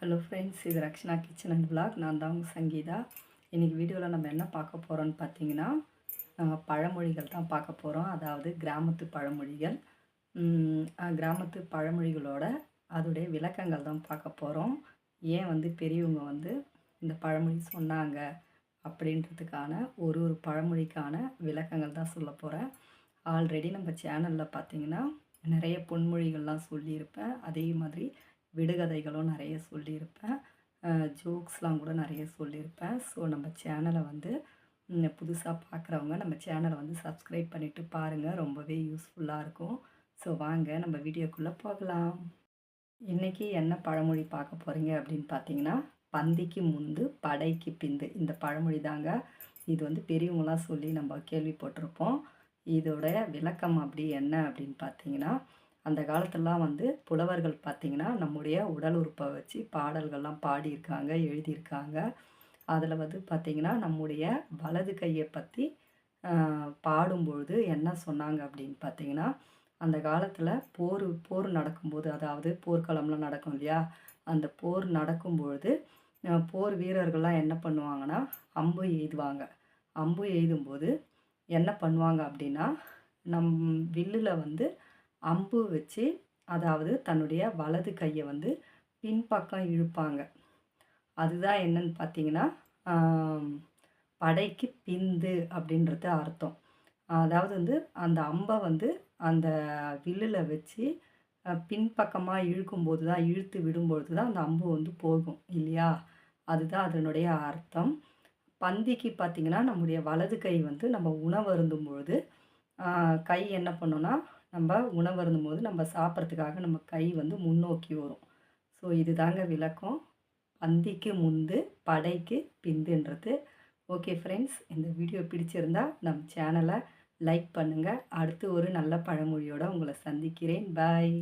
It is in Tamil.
ஹலோ ஃப்ரெண்ட்ஸ் இது ரக்ஷனா கிச்சன் அண்ட் பிளாக் நான் தான் உங்கள் சங்கீதா. இன்றைக்கி வீடியோவில் நம்ம என்ன பார்க்க போகிறோன்னு பார்த்தீங்கன்னா பழமொழிகள் தான் பார்க்க போகிறோம் அதாவது கிராமத்து பழமொழிகள். கிராமத்து பழமொழிகளோட அதோடைய விளக்கங்கள் தான் பார்க்க போகிறோம் ஏன் வந்து பெரியவங்க வந்து இந்த பழமொழி சொன்னாங்க அப்படின்றதுக்கான ஒரு ஒரு பழமொழிக்கான விளக்கங்கள் தான் சொல்ல போகிறேன் ஆல்ரெடி நம்ம சேனலில் பார்த்தீங்கன்னா நிறைய பொன்மொழிகள்லாம் சொல்லியிருப்பேன். அதே மாதிரி விடுகதைகளும் நிறைய சொல்லியிருப்பேன். ஜோக்ஸ்லாம் கூட நிறைய சொல்லியிருப்பேன். ஸோ நம்ம சேனலை வந்து புதுசாக பார்க்குறவங்க நம்ம சேனலை வந்து சப்ஸ்கிரைப் பண்ணிவிட்டு பாருங்கள் ரொம்பவே யூஸ்ஃபுல்லாக இருக்கும். ஸோ வாங்க நம்ம வீடியோக்குள்ளே போகலாம். இன்றைக்கி என்ன பழமொழி பார்க்க போகிறீங்க அப்படின்னு பார்த்தீங்கன்னா பந்திக்கு முந்து படைக்கு பிந்து. இந்த பழமொழி தாங்க. இது வந்து பெரியவங்களாம் சொல்லி நம்ம கேள்விப்பட்டிருப்போம் இதோடைய விளக்கம் அப்படி என்ன அப்படின்னு பார்த்தீங்கன்னா அந்த காலத்துலலாம் வந்து புலவர்கள் பார்த்திங்கன்னா நம்முடைய உடல் உறுப்பை வச்சு பாடல்கள்லாம் பாடியிருக்காங்க எழுதியிருக்காங்க. அதில் வந்து பார்த்திங்கன்னா நம்முடைய வலது கையை பற்றி பாடும்பொழுது என்ன சொன்னாங்க அப்படின்னு பார்த்தீங்கன்னா அந்த காலத்தில் போர் போர் நடக்கும்போது அதாவது போர்க்களம்லாம் நடக்கும் இல்லையா? அந்த போர் நடக்கும்பொழுது போர் வீரர்கள்லாம் என்ன பண்ணுவாங்கன்னா அம்பு எய்துவாங்க. அம்பு எய்தும்போது என்ன பண்ணுவாங்க அப்படின்னா நம் வில்லில் வந்து அம்பு வச்சு அதாவது தன்னுடைய வலது கையை வந்து பின்பக்கம் இழுப்பாங்க. அதுதான் என்னன்னு பார்த்தீங்கன்னா படைக்கு பிந்து அப்படின்றது அர்த்தம். அதாவது வந்து அந்த அம்பை வந்து அந்த வில்லில் வச்சு பின்பக்கமாக இழுக்கும்போது தான் இழுத்து விடும்பொழுது தான் அந்த அம்பு வந்து போகும் இல்லையா? அதுதான் அதனுடைய அர்த்தம். பந்திக்கு பார்த்திங்கன்னா நம்முடைய வலது கை வந்து நம்ம உணவருந்தும் பொழுது கை என்ன பண்ணோன்னா நம்ம உணவருந்தும் போது நம்ம சாப்பிட்றதுக்காக நம்ம கை வந்து முன்னோக்கி வரும். ஸோ இதுதாங்க விளக்கம். பந்திக்கு முந்து படைக்கு பிந்துன்றது. ஓகே ஃப்ரெண்ட்ஸ் இந்த வீடியோ பிடிச்சிருந்தா நம் சேனலை லைக் பண்ணுங்கள் அடுத்து ஒரு நல்ல பழமொழியோடு உங்களை சந்திக்கிறேன். பாய்